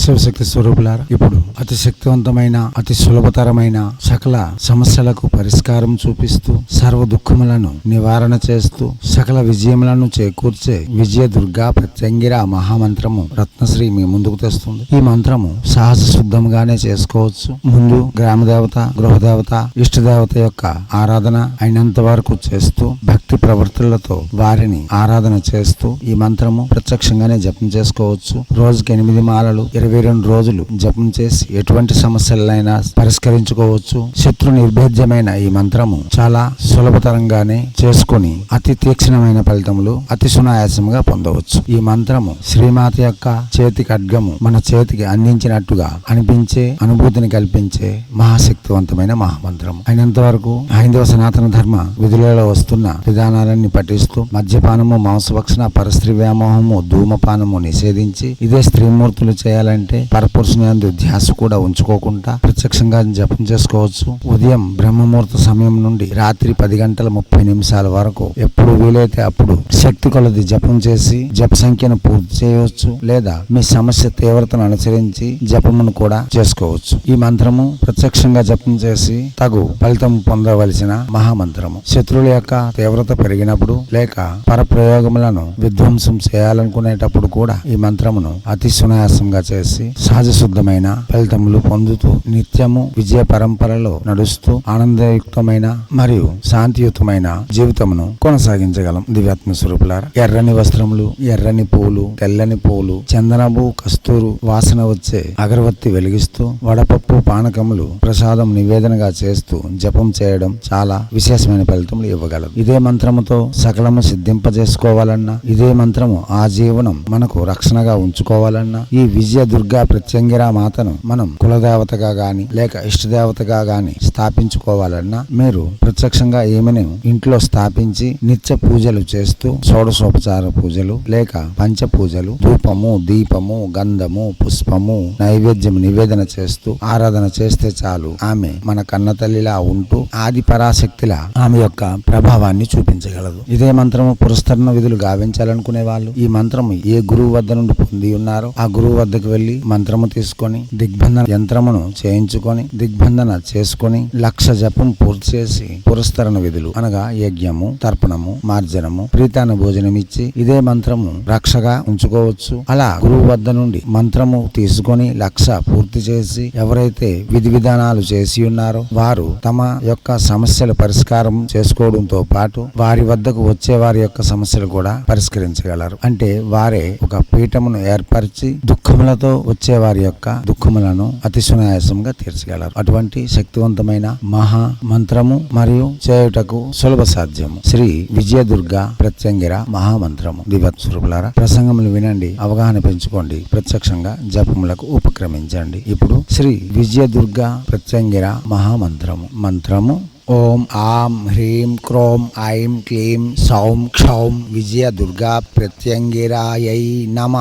శివశక్తి స్వరూపులారా ఇప్పుడు అతి శక్తివంతమైన అతి సులభతరమైన సకల సమస్యలకు పరిష్కారం చూపిస్తూ సర్వ దుఃఖములను నివారణ చేస్తూ సకల విజయములను చేకూర్చే విజయ దుర్గా ప్రత్యంగిర మహామంత్రము రత్నశ్రీ మీ ముందుకు తెస్తుంది. ఈ మంత్రము సహజ శుద్ధంగానే చేసుకోవచ్చు. ముందు గ్రామదేవత గృహదేవత ఇష్టదేవత యొక్క ఆరాధన అయినంత వరకు చేస్తూ భక్తి ప్రవర్తులతో వారిని ఆరాధన చేస్తూ ఈ మంత్రము ప్రత్యక్షంగానే జపం చేసుకోవచ్చు. రోజుకి ఎనిమిది మాలలు ఇరవై రెండు రోజులు జపం చేసి ఎటువంటి సమస్యలైనా పరిష్కరించుకోవచ్చు. శత్రు నిర్భేద్యమైన ఈ మంత్రము చాలా సులభతరంగానే చేసుకొని అతి తీక్షణమైన ఫలితములు అతి సునాయాసంగా పొందవచ్చు. ఈ మంత్రము శ్రీమాత యొక్క చేతి ఖడ్గము మన చేతికి అందించినట్టుగా అనిపించే అనుభూతిని కల్పించే మహాశక్తివంతమైన మహామంత్రము. అయినంత వరకు హైందవ సనాతన ధర్మ విధులలో వస్తున్న విధానాలన్నీ పఠిస్తూ మద్యపానము మాంసభక్షణ పరస్త్రీ వ్యామోహము ధూమపానము నిషేధించి ఇదే స్త్రీమూర్తులు చేయాలంటే పరపురుషుని ధ్యాస కూడా ఉంచుకోకుండా ప్రత్యక్షంగా జపం చేసుకోవచ్చు. ఉదయం బ్రహ్మముహూర్త సమయం నుండి రాత్రి పది గంటల ముప్పై నిమిషాల వరకు ఎప్పుడు వీలైతే అప్పుడు శక్తి కొలది జపం చేసి జప సంఖ్యను పూర్తి చేయవచ్చు లేదా మీ సమస్య తీవ్రతను అనుసరించి జపమును కూడా చేసుకోవచ్చు. ఈ మంత్రము ప్రత్యక్షంగా జపం చేసి తగు ఫలితం పొందవలసిన మహామంత్రము. శత్రువుల యొక్క తీవ్రత పెరిగినప్పుడు లేక పరప్రయోగములను విధ్వంసం చేయాలనుకునేటప్పుడు కూడా ఈ మంత్రమును అతి సునాయాసంగా చేసి సహజ శుద్ధమైన ఫలితములు పొందుతూ నిత్యము విజయ పరంపరలో నడుస్తూ ఆనందయుక్తమైన మరియు శాంతియుతమైన జీవితమును కొనసాగించగలం దివ్యాత్మ స్వరూపులారా. ఎర్రని వస్త్రములు ఎర్రని పూలు తెల్లని పూలు చందనపు కస్తూరు వాసన వచ్చే అగరవత్తి వెలిగిస్తూ వడపప్పు పానకములు ప్రసాదం నివేదనగా చేస్తూ జపం చేయడం చాలా విశేషమైన ఫలితములు ఇవ్వగలదు. ఇదే మంత్రముతో సకలము సిద్ధింపజేసుకోవాలన్నా ఇదే మంత్రము ఆ జీవనం మనకు రక్షణగా ఉంచుకోవాలన్నా ఈ విజయ దుర్గా ప్రత్యంగిరా మాతను మనం కులదేవతగా గాని లేక ఇష్టదేవతగా గాని స్థాపించుకోవాలన్నా మీరు ప్రత్యక్షంగా ఏమని ఇంట్లో స్థాపించి నిత్య పూజలు చేస్తూ షోడశోపచార పూజలు లేక పంచ పూజలు ధూపము దీపము గంధము పుష్పము నైవేద్యం నివేదన చేస్తూ ఆరాధన చేస్తే చాలు. ఆమె మన కన్న తల్లిలా ఉంటూ ఆది పరాశక్తిలా ఆమె యొక్క ప్రభావాన్ని చూపించగలదు. ఇదే మంత్రము పురస్కరణ విధులు గావించాలనుకునే వాళ్ళు ఈ మంత్రము ఏ గురువు వద్ద నుండి పొంది ఉన్నారో ఆ గురువు వద్దకు వెళ్ళి మంత్రము తీసుకొని దిగ్బంధన యంత్రమును చేయించుకొని దిగ్బంధన చేసుకొని లక్ష జపం పూర్తి చేసి పురస్కరణ విధులు అనగా యజ్ఞము తర్పణము మార్జనము ప్రీతాన భోజనం ఇచ్చి ఇదే మంత్రము రక్షగా ఉంచుకోవచ్చు. అలా గురువు వద్ద నుండి మంత్రము తీసుకొని లక్ష పూర్తి చేసి ఎవరైతే విధి విధానాలు చేసి ఉన్నారో వారు తమ యొక్క సమస్యల పరిష్కారం చేసుకోవడంతో పాటు వారి వద్దకు వచ్చే వారి యొక్క సమస్యలు కూడా పరిష్కరించగలరు. అంటే వారే ఒక పీఠమును ఏర్పరిచి దుఃఖములతో వచ్చే వారి యొక్క దుఃఖములను అతి సునాయాసంగా తీర్చగలరు. అటువంటి శక్తివంతమైన మహా మంత్రము మరియు చేయుటకు సులభ సాధ్యము. శ్రీ విజయదుర్గ ప్రత్యంగిర మహామంత్రము. దివత్ స్వరూపులారా ప్రసంగములు వినండి అవగాహన పెంచుకోండి ప్రత్యక్షంగా జపములకు ఉపక్రమించండి. ఇప్పుడు శ్రీ విజయదుర్గ ప్రత్యంగిర మహామంత్రము. మంత్రము ఓం ఆం హ్రీం క్రోం ఐం క్లీం సౌం క్షౌం విజయ దుర్గా ప్రత్యంగిరాయై నమ.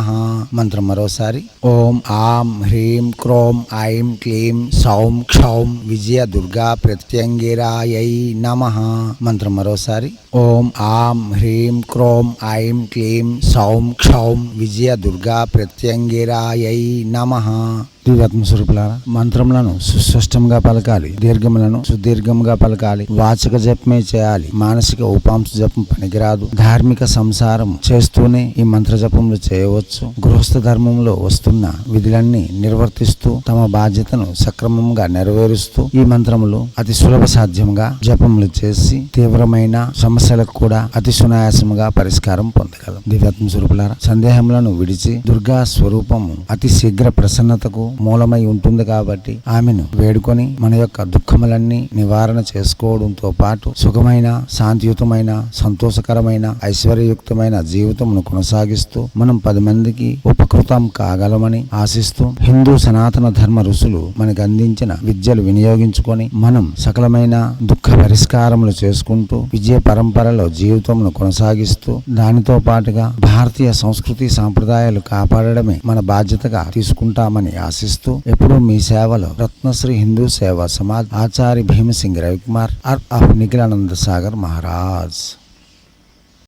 మంత్రం మరోసారి. ఓం ఆం హ్రీం క్రోం ఐం క్లీం సౌం క్షౌం విజయ దుర్గా ప్రత్యంగిరాయై నమ. మంత్రం మరోసారి. ఓం ఆం హ్రీం క్రోం ఐం క్లీం సౌం క్షౌం విజయ దుర్గా ప్రత్యంగిరాయై నమ. దివ్యాత్మ మంత్రములను సుస్పష్టంగా పలకాలి దీర్ఘములను సుదీర్ఘంగా పలకాలి వాచక జపమే చేయాలి మానసిక ఉపాంశ జపం పనికిరాదు ధార్మిక సంసారం చేస్తూనే ఈ మంత్ర జపములు చేయవచ్చు. గృహస్థ ధర్మంలో వస్తున్న విధులన్నీ నిర్వర్తిస్తూ తమ బాధ్యతను సక్రమంగా నెరవేరుస్తూ ఈ మంత్రములు అతి సులభ సాధ్యంగా జపములు చేసి తీవ్రమైన సమస్యలకు కూడా అతి సునాయాసముగా పరిష్కారం పొందగలం. దివ్యాత్మ స్వరూపులారా సందేహములను విడిచి దుర్గా స్వరూపము అతి శీఘ్ర ప్రసన్నతకు మూలమై ఉంటుంది కాబట్టి ఆమెను వేడుకొని మన యొక్క దుఃఖములన్నీ నివారణ చేసుకోవడంతో పాటు సుఖమైన శాంతియుతమైన సంతోషకరమైన ఐశ్వర్యయుక్తమైన జీవితమును కొనసాగిస్తూ మనం పది మందికి ఉపకృతం కాగలమని ఆశిస్తూ హిందూ సనాతన ధర్మ ఋషులు మనకు అందించిన విద్యలు వినియోగించుకొని మనం సకలమైన దుఃఖ పరిష్కారములు చేసుకుంటూ విజయ పరంపరలో జీవితమును కొనసాగిస్తూ దానితో పాటుగా భారతీయ సంస్కృతి సాంప్రదాయాలు కాపాడడమే మన బాధ్యతగా తీసుకుంటామని ఆశిస్తూ ఆశిస్తూ ఎప్పుడూ మీ సేవలో రత్నశ్రీ హిందూ సేవా సమాజ్ ఆచార్య భీమసింగ్ రవికుమార్ ఆర్ ఆఫ్ నిఖిలానంద సాగర్ మహారాజ్.